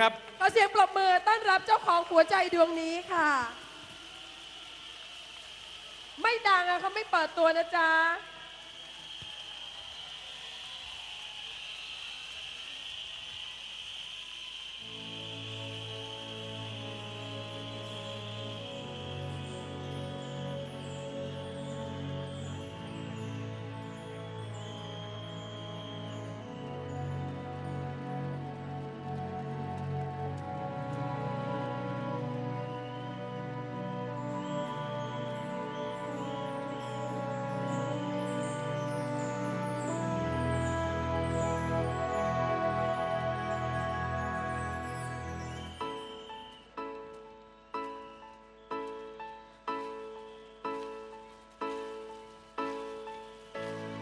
ครับขอเสียงปรบมือต้อนรับเจ้าของหัวใจดวงนี้ค่ะ ไม่ดังอะเขาไม่เปิดตัวนะจ๊ะ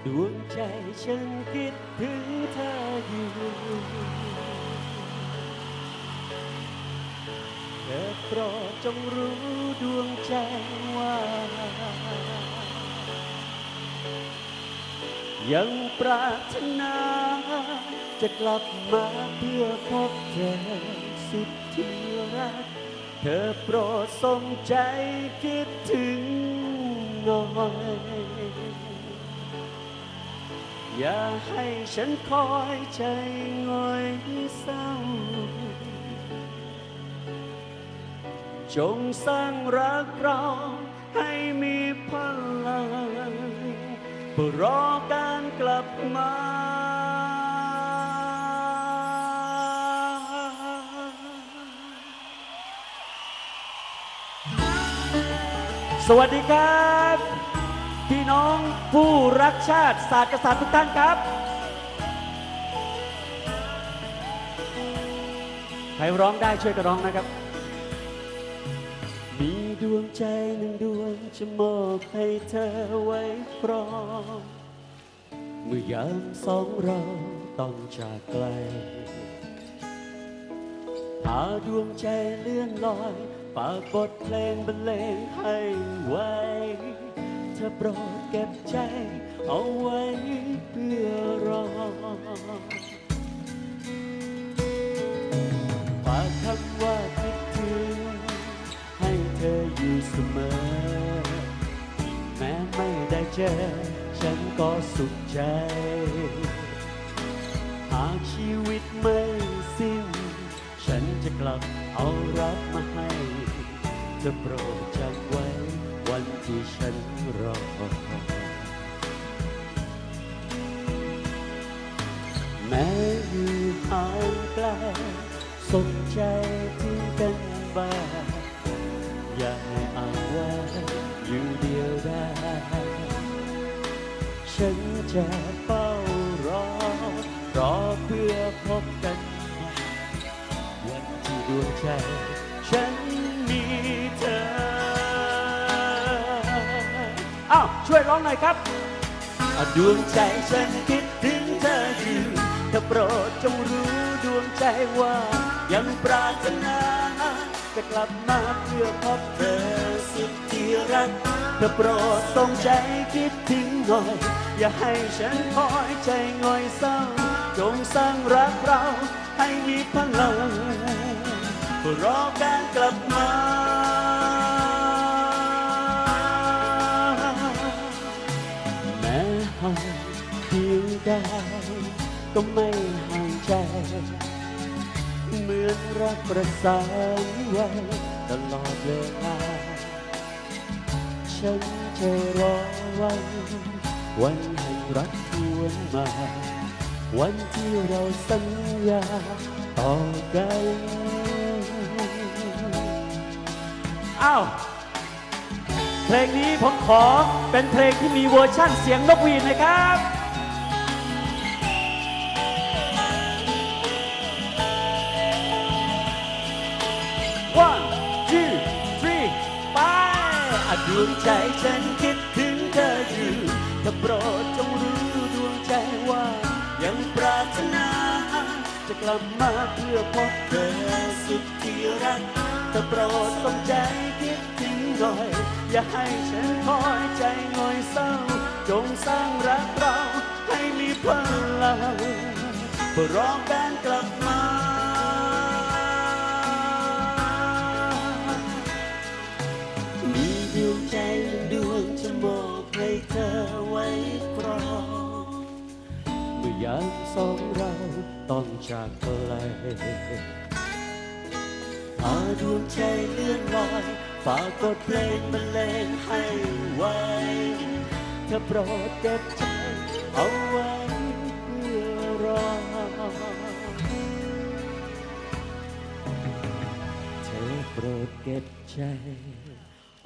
ดวงใจฉันคิดถึงเธออยู่เธอโปรดจงรู้ดวงใจว่า ยังปรารถนา จะกลับมาเพื่อพบเธอสุดที่รัก เธอโปรดสงใจคิดถึงหน่อย อย่าให้ฉันคอยใจง่อยเศร้าจงสร้างรักเราให้มีพลังเพื่อรอการกลับมาสวัสดีครับ พี่น้องผู้รักชาติศาสตร์กษัตริย์ทุกท่านครับใครร้องได้ช่วยกันร้องนะครับ มีดวงใจหนึ่งดวงจะมอบให้เธอไว้ครองเมื่อยามสองเราต้องจากไกลพาดวงใจเลื่อนลอยฝากบทเพลงบรรเลงให้ไว้ ธอโปรดเก็บใจ เอาไว้เพื่อรอฝากคำว่าคิดถึงให้เธออยู่เสมอ แม้ไม่ได้เจอ ฉันก็สุขใจ หากชีวิตไม่สิ้น ฉันจะกลับเอารักมาให้เธอโปรดจำไว้ วันที่ฉันรอ แม้อยู่ห่างไกลสนใจที่กันบ้าอย่าให้อาว่าอยู่เดียวได้ ฉันจะเฝ้ารอ รอเพื่อพบกัน วันที่ดวงใจฉัน ช่วยร้องหน่อยครับดวงใจฉันคิดถึงเธออยู่เธอโปรดจงรู้ดวงใจว่า ยังปรารถนาจะกลับมาเพื่อพบเธอสุดที่รักเธอโปรดทรงใจคิดถึงหน่อย อย่าให้ฉันคอยใจง่อยเศร้า จงสร้างรักเราให้มีพลังเพื่อรอการกลับมา พียก็ไม่ห่างใจ เหมือนรักประสานไว้ตลอดเวลา ฉันจะรอวันวันแห่งรักทวนมา วันที่เราสัญญาต่อกันอ้าวเพลงนี้ผมขอเป็นเพลงที่มีเวอร์ชั่นเสียงนกหวีดนะครับ one two three ไปอะดวงใจฉันคิดถึงเธออยู่เธอโปรดจงรู้ดวงใจว่า ยังปรารถนา จะกลับมาเพื่อพบเธอสุดที่รักเธอโปรดสนใจคิดถึงหน่อย อย่าให้ฉันคอยใจง่อยเศร้า จงสร้างรักเราให้มีพลังเพื่อรอการกลับมา อย่างสองเราต้องจากไกลอาดวงใจเลื่อนลอยฝากกดเพลงบรรเลงให้ไวเธอโปรดเก็บใจเอาไว้เพื่อรอเธอโปรดเก็บใจ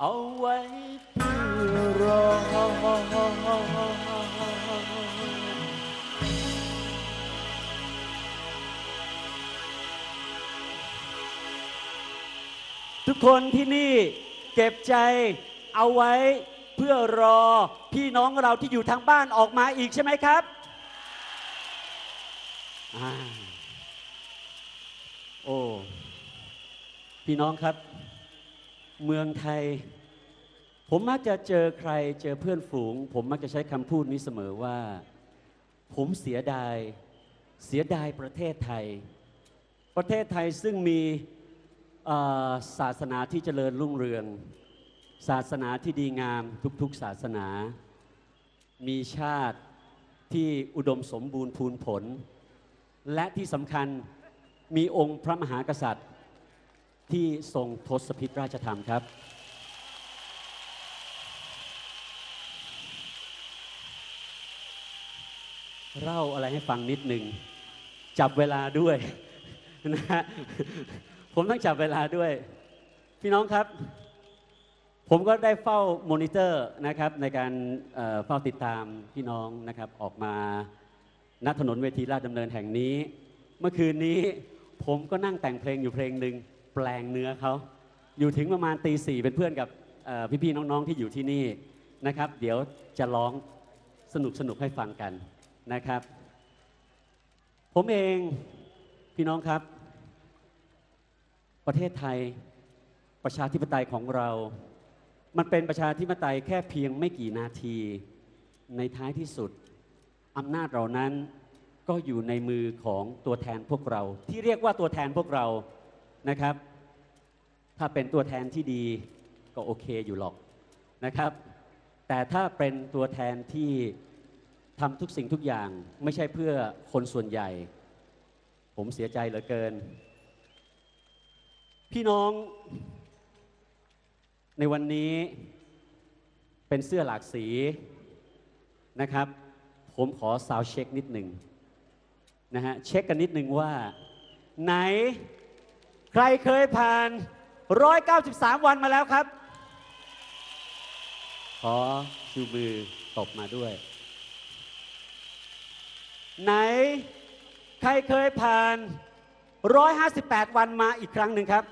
เอาไว้เพื่อรอ คนที่นี่เก็บใจเอาไว้เพื่อรอพี่น้องเราที่อยู่ทางบ้านออกมาอีกใช่ไหมครับอโอ้ พี่น้องครับ เมืองไทย ผมมักจะเจอใครเจอเพื่อนฝูง ผมมักจะใช้คำพูดนี้เสมอว่า ผมเสียดาย เสียดายประเทศไทย ประเทศไทยซึ่งมี ศาสนาที่เจริญรุ่งเรือง ศาสนาที่ดีงามทุกๆศาสนา มีชาติที่อุดมสมบูรณ์พูนผล และที่สำคัญมีองค์พระมหากษัตริย์ ที่ทรงทศพิธราชธรรมครับ เล่าอะไรให้ฟังนิดหนึ่งจับเวลาด้วยนะฮะ ผมต้องจับเวลาด้วย พี่น้องครับ ผมก็ได้เฝ้ามอนิเตอร์นะครับในการเฝ้าติดตามพี่น้องนะครับออกมาณถนนเวทีราชดำเนินแห่งนี้ เมื่อคืนนี้ผมก็นั่งแต่งเพลงอยู่เพลงหนึ่งแปลงเนื้อเขาอยู่ถึงประมาณตีสี่เป็นเพื่อนกับพี่ๆน้องๆที่อยู่ที่นี่นะครับ เดี๋ยวจะร้องสนุกสนุกๆให้ฟังกันนะครับ ผมเองพี่น้องครับ ประเทศไทยประชาธิปไตยของเรา มันเป็นประชาธิปไตยแค่เพียงไม่กี่นาที ในท้ายที่สุดอำนาจเรานั้นก็อยู่ในมือของตัวแทนพวกเรา ที่เรียกว่าตัวแทนพวกเรานะครับ ถ้าเป็นตัวแทนที่ดีก็โอเคอยู่หรอกนะครับ แต่ถ้าเป็นตัวแทนที่ทำทุกสิ่งทุกอย่างไม่ใช่เพื่อคนส่วนใหญ่ ผมเสียใจเหลือเกิน พี่น้องในวันนี้เป็นเสื้อหลากสีนะครับ ผมขอซาวเช็คนิดหนึ่งนะฮะเช็คกันนิดหนึ่งว่า ไหนใครเคยผ่าน 193 วันมาแล้วครับ ขอชูมือตบมาด้วย ไหนใครเคยผ่าน 158 วันมาอีกครั้งหนึ่งครับ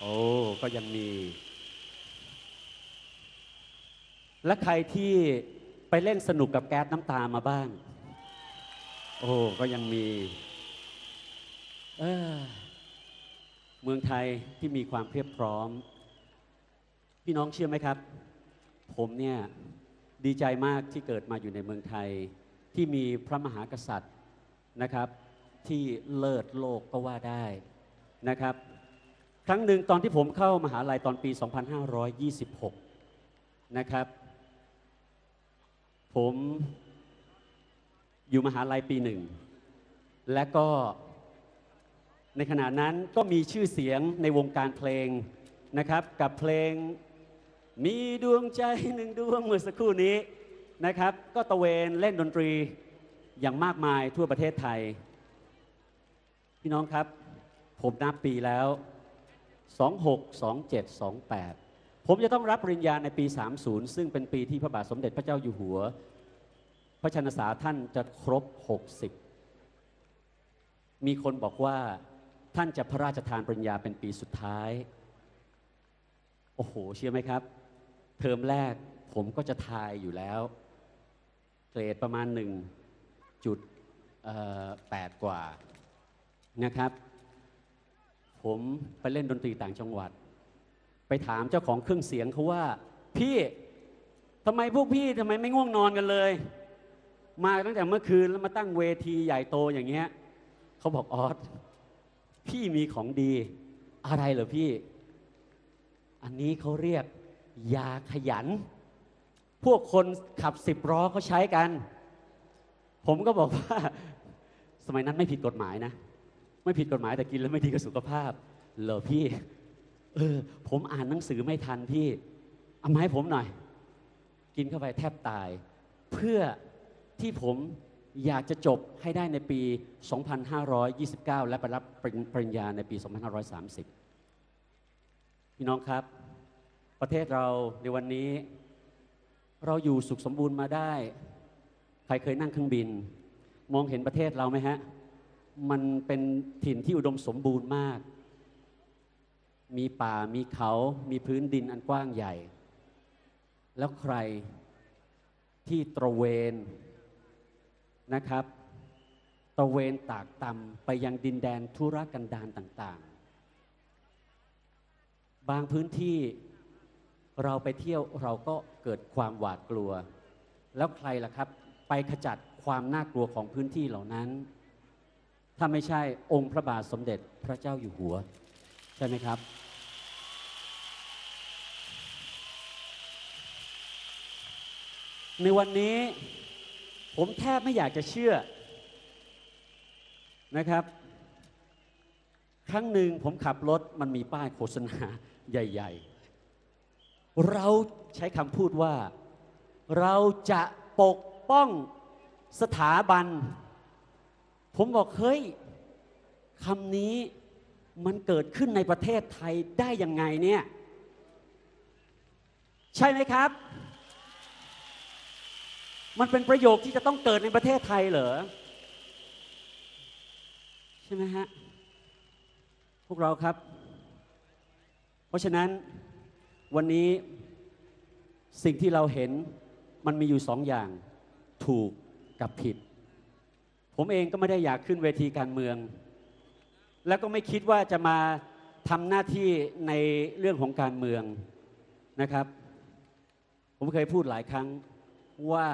โอ้ก็ยังมี และใครที่ไปเล่นสนุกกับแก๊สน้ำตามาบ้าง โอ้ก็ยังมีเออเมืองไทยที่มีความเพียบพร้อม พี่น้องเชื่อไหมครับ ผมเนี่ยดีใจมากที่เกิดมาอยู่ในเมืองไทย ที่มีพระมหากษัตริย์นะครับ ที่เลิศโลกก็ว่าได้นะครับ ครั้งหนึ่งตอนที่ผมเข้ามหาลัยตอนปี 2526 นะครับ ผมอยู่มหาลัยปีหนึ่ง และก็ในขณะนั้นก็มีชื่อเสียงในวงการเพลงนะครับ กับเพลงมีดวงใจหนึ่งดวงเมื่อสักครู่นี้นะครับ ก็ตะเวนเล่นดนตรีอย่างมากมายทั่วประเทศไทย พี่น้องครับ ผมนับปีแล้ว 26 27 28 ผมจะต้องรับปริญญาในปี 30 ซึ่งเป็นปีที่พระบาทสมเด็จพระเจ้าอยู่หัว พระชนษาท่านจะครบ 60 มีคนบอกว่าท่านจะพระราชทานปริญญาเป็นปีสุดท้าย โอ้โห เชื่อไหมครับ เทอมแรกผมก็จะทายอยู่แล้วเกรดประมาณหนึ่งจุดแปดกว่านะครับ ผมไปเล่นดนตรีต่างจังหวัด ไปถามเจ้าของเครื่องเสียงเขาว่า พี่ทำไมพวกพี่ทำไมไม่ง่วงนอนกันเลย มาตั้งแต่เมื่อคืนแล้วมาตั้งเวทีใหญ่โตอย่างเงี้ยเขาบอกออสพี่มีของดี อะไรเหรอพี่ อันนี้เขาเรียกยาขยัน พวกคนขับสิบล้อเขาใช้กัน ผมก็บอกว่า สมัยนั้นไม่ผิดกฎหมายนะ ไม่ผิดกฎหมายแต่กินแล้วไม่ดีกับสุขภาพ เหรอพี่ เออ ผมอ่านหนังสือไม่ทันพี่เอามาให้ผมหน่อย กินเข้าไปแทบตาย เพื่อที่ผมอยากจะจบให้ได้ในปี 2529 และไปรับปริญญาในปี 2530 พี่น้องครับ ประเทศเราในวันนี้ เราอยู่สุขสมบูรณ์มาได้ ใครเคยนั่งเครื่องบิน มองเห็นประเทศเราไหมฮะ มันเป็นถิ่นที่อุดมสมบูรณ์มาก มีป่ามีเขา มีพื้นดินอันกว้างใหญ่ แล้วใครที่ตระเวนนะครับตระเวนตากตำไปยังดินแดนธุรกันดารต่างๆ บางพื้นที่เราไปเที่ยวเราก็เกิดความหวาดกลัว แล้วใครล่ะครับ ไปขจัดความน่ากลัวของพื้นที่เหล่านั้น ถ้าไม่ใช่องค์พระบาทสมเด็จพระเจ้าอยู่หัว ใช่ไหมครับ ในวันนี้ผมแทบไม่อยากจะเชื่อนะครับ ครั้งหนึ่งผมขับรถมันมีป้ายโฆษณาใหญ่ ๆ เราใช้คำพูดว่า เราจะปกป้องสถาบัน ผมบอกเฮ้ยคำนี้มันเกิดขึ้นในประเทศไทยได้ยังไงเนี่ย ใช่ไหมครับ มันเป็นประโยคที่จะต้องเกิดในประเทศไทยเหรอ ใช่ไหมฮะ พวกเราครับ เพราะฉะนั้นวันนี้สิ่งที่เราเห็นมันมีอยู่สองอย่างถูกกับผิด ผมเองก็ไม่ได้อยากขึ้นเวทีการเมือง แล้วก็ไม่คิดว่าจะมาทำหน้าที่ในเรื่องของการเมืองนะครับ ผมเคยพูดหลายครั้งว่า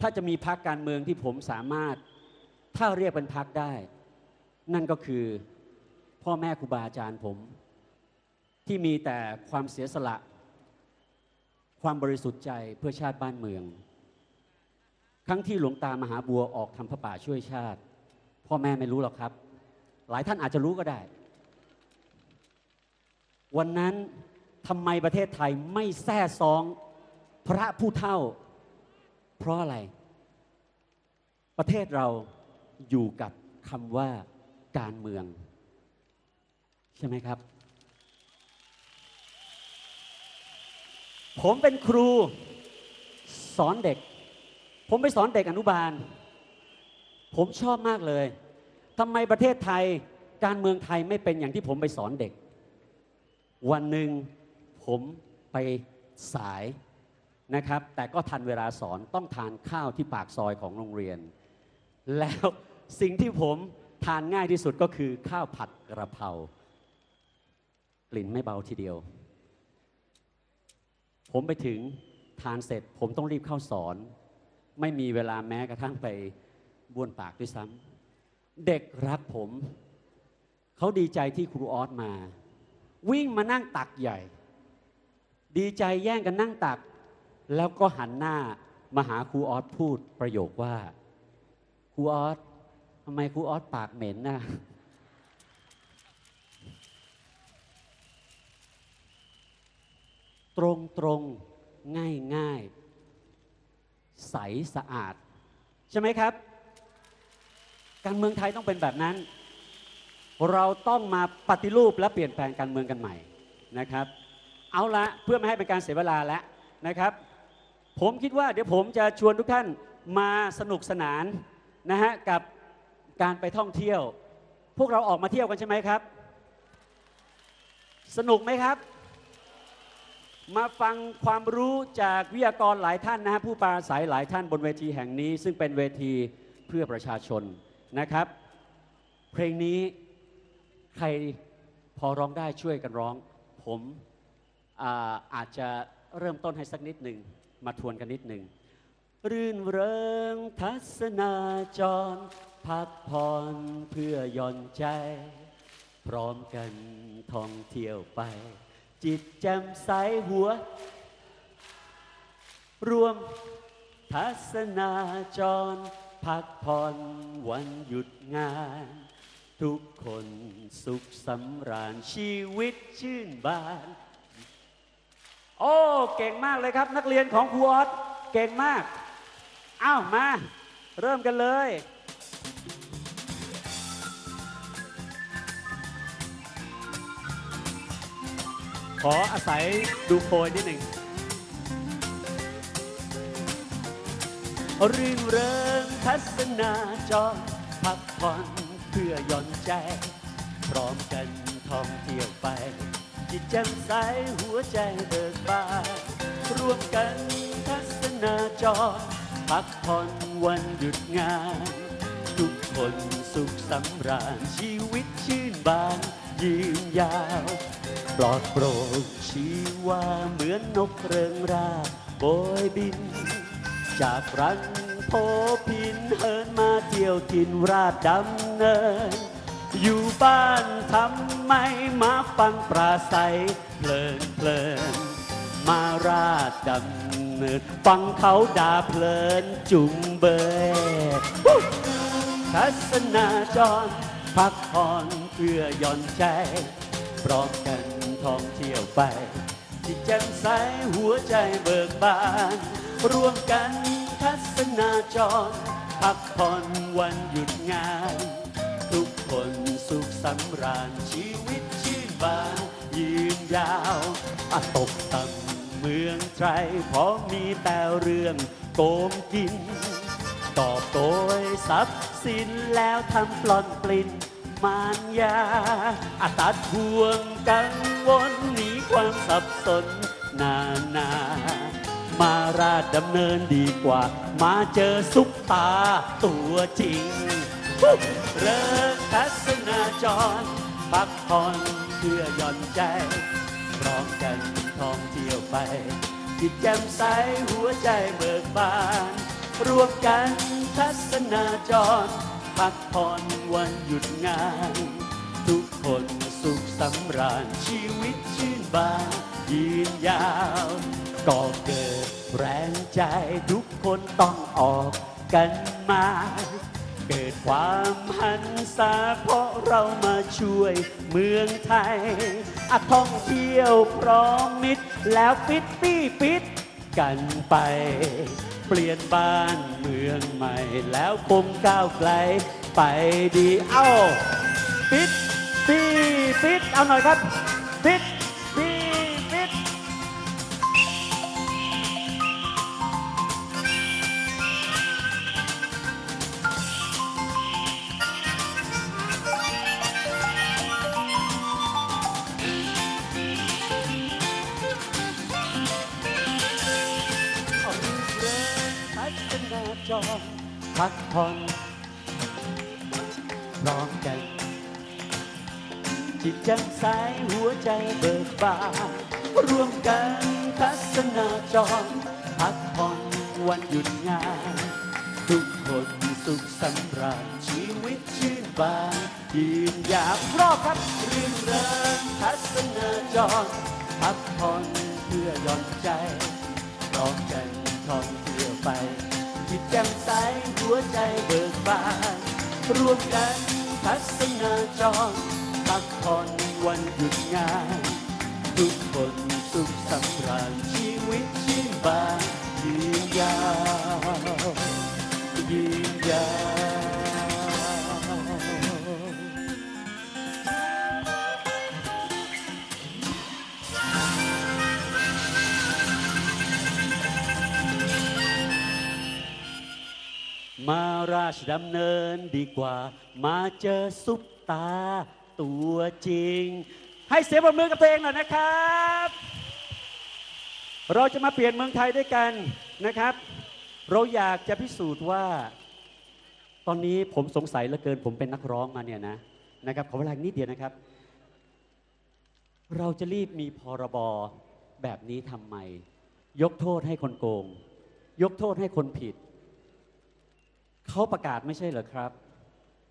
ถ้าจะมีพักการเมืองที่ผมสามารถ ถ้าเรียกเป็นพักได้ นั่นก็คือพ่อแม่ครูบาอาจารย์ผม ที่มีแต่ความเสียสละ ความบริสุทธิ์ใจเพื่อชาติบ้านเมือง ครั้งที่หลวงตามหาบัวออกทำพระป่าช่วยชาติ พ่อแม่ไม่รู้หรอกครับ หลายท่านอาจจะรู้ก็ได้ วันนั้นทำไมประเทศไทยไม่แท้ซองพระผู้เท่า เพราะอะไร ประเทศเราอยู่กับคำว่าการเมือง ใช่ไหมครับ ผมเป็นครูสอนเด็ก ผมไปสอนเด็กอนุบาล ผมชอบมากเลยทำไมประเทศไทยการเมืองไทยไม่เป็นอย่างที่ผมไปสอนเด็ก วันหนึ่งผมไปสายนะครับ แต่ก็ทันเวลาสอนต้องทานข้าวที่ปากซอยของโรงเรียน แล้วสิ่งที่ผมทานง่ายที่สุดก็คือข้าวผัดกระเพรากลิ่นไม่เบาทีเดียว ผมไปถึงทานเสร็จผมต้องรีบเข้าสอน ไม่มีเวลาแม้กระทั่งไปบ้วนปากด้วยซ้ำเด็กรักผม เขาดีใจที่ครูออสมา วิ่งมานั่งตักใหญ่ ดีใจแย่งกันนั่งตัก แล้วก็หันหน้ามาหาครูออสพูดประโยคว่าครูออสทำไมครูออสปากเหม็นนะตรงตรงง่ายง่าย ใสสะอาด ใช่ไหมครับ การเมืองไทยต้องเป็นแบบนั้น เราต้องมาปฏิรูปและเปลี่ยนแปลงการเมืองกันใหม่นะครับ เอาละเพื่อไม่ให้เป็นการเสียเวลาแล้วนะครับ ผมคิดว่าเดี๋ยวผมจะชวนทุกท่านมาสนุกสนานนะฮะกับการไปท่องเที่ยว พวกเราออกมาเที่ยวกันใช่ไหมครับ สนุกไหมครับ มาฟังความรู้จากวิทยากรหลายท่านนะฮะผู้ปราศัยหลายท่านบนเวทีแห่งนี้ ซึ่งเป็นเวทีเพื่อประชาชนนะครับ เพลงนี้ใครพอร้องได้ช่วยกันร้อง ผมอาอาจจะเริ่มต้นให้สักนิดหนึ่งมาทวนกันนิดหนึ่งรื่นเริงทัศนาจร พักผ่อนเพื่อย่อนใจ พร้อมกันท่องเที่ยวไป จิตแจ่มใสหัว รวมทัศนาจร พักผ่อนวันหยุดงาน ทุกคนสุขสำราญชีวิตชื่นบาน โอ้ เก่งมากเลยครับนักเรียนของครูออสเก่งมาก อ้าว มา เริ่มกันเลย ออาศัยดูโพยนิดหนึ่งรื่นเริงทัศนาจรพักผ่อนเพื่อย่อนใจ พร้อมกันท่องเที่ยวไป จิตแจ่มใสหัวใจเบิกบานร่วมกันทัศนาจรพักผ่อนวันหยุดงาน ทุกคนสุขสำราญชีวิตชื่นบานยืนยาว ปลอดโปร่งชีวาเหมือนนกเริงราโบยบิน จากรังโพพินเฮินมาเที่ยวทินราชดำเนิน อยู่บ้านทำไมมาฟังปราศัยเพลินเพลินมาราชดำเนินฟังเขาด่าเพลินจุงเบยทัศนาจรพักผ่อนเพื่อย่อนใจ พร้อมกันท่องเที่ยวไปจิตแจ่มใสหัวใจเบิกบาน ร่วมกันทัศนาจร พักผ่อนวันหยุดงาน ทุกคนสุขสำราญชีวิตชื่นบานยืนยาวอะตกต่ำเมืองไทรเพราะมีแต่เรื่องโกงกินกอบโกยทรัพย์สินแล้วทำปลอนปลิ้น มารยาอาตัดห่วงกังวลหนีความสับสนนานา มาราชดำเนินดีกว่า มาเจอซุปตาตัวจริง เริกทัศนาจร พักผ่อนเพื่อย่อนใจพร้อมกันท่องเที่ยวไปจิตแจ่มใสหัวใจเบิกบาน รวมกันทัศนาจร พักผ่อนวันหยุดงาน ทุกคนสุขสำราญชีวิตชื่นบานยืนยาว ก็เกิดแรงใจทุกคนต้องออกกันมา เกิดความหันษาเพราะเรามาช่วยเมืองไทยอะท่องเที่ยวพร้อมมิตรแล้วฟิตปี้ฟิต กันไป เปลี่ยนบ้านเมืองใหม่ แล้วคงก้าวไกลไปดีเอ้าฟิตปี้ฟิตเอาหน่อยครับ ปิด จิตแจ่มใสหัวใจเบิกบานร่วมกันทัศนาจรพักผ่อนวันหยุดงาน ทุกคนสุขสำราญชีวิตชื่นบานยืนยาวรอบครับรื่นเริงทัศนาจรพักผ่อนเพื่อหย่อนใจร้อมกันท่องเที่ยวไป จิตแจ่มใสหัวใจเบิกบานร่วมกันทัศนาจร พักผ่อนวันหยุดงาน ทุกคนสุขสำราญชีวิตชื่นบานยืนยาวยืนยาวมาราชดำเนินดีกว่า มาเจอซุปตา ตัวจริง ให้เสียงปรบมือกับตัวเองหน่อยนะครับ เราจะมาเปลี่ยนเมืองไทยด้วยกันนะครับ เราอยากจะพิสูจน์ว่า ตอนนี้ผมสงสัยเหลือเกิน ผมเป็นนักร้องมาเนี่ยนะนะครับขอเวลาอีกนิดเดียวนะครับ เราจะรีบมีพรบแบบนี้ทำไม ยกโทษให้คนโกง ยกโทษให้คนผิดเขาประกาศไม่ใช่เหรอครับ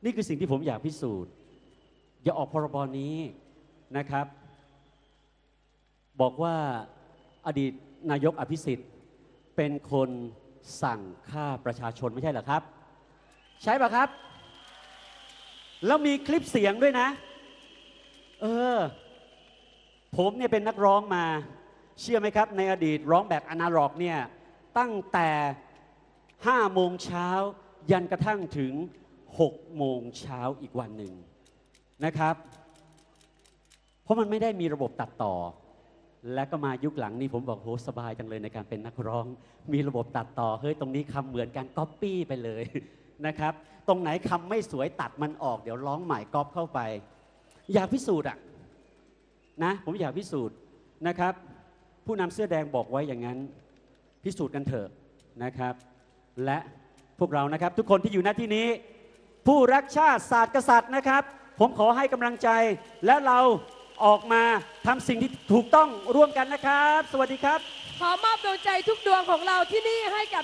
นี่คือสิ่งที่ผมอยากพิสูจน์ อย่าออกพรบนี้นะครับ บอกว่าอดีตนายกอภิสิทธิ์ เป็นคนสั่งฆ่าประชาชนไม่ใช่เหรอครับ ใช่ปะครับ แล้วมีคลิปเสียงด้วยนะ เออ ผมเนี่ยเป็นนักร้องมา เชื่อไหมครับ ในอดีตร้องแบบอนาล็อกเนี่ยตั้งแต่5โมงเช้ายันกระทั่งถึง6โมงเช้าอีกวันหนึ่ง นะครับ เพราะมันไม่ได้มีระบบตัดต่อ และก็มายุคหลังนี้ผมบอกโหสบายจังเลยในการเป็นนักร้อง มีระบบตัดต่อเฮ้ยตรงนี้คำเหมือนกันก๊อปปี้ไปเลยนะครับ ตรงไหนคำไม่สวยตัดมันออกเดี๋ยวร้องใหม่ก๊อปเข้าไป อยากพิสูจน์อะนะผมอยากพิสูจน์นะครับ ผู้นำเสื้อแดงบอกไว้อย่างนั้น พิสูจน์กันเถอะนะครับ และพวกเรานะครับทุกคนที่อยู่หน้าที่นี้ ผู้รักชาติศาสตร์กษัตริย์นะครับ ผมขอให้กำลังใจและเราออกมาทำสิ่งที่ถูกต้องร่วมกันนะครับ สวัสดีครับ ขอมอบดวงใจทุกดวงของเราที่นี่ให้กับ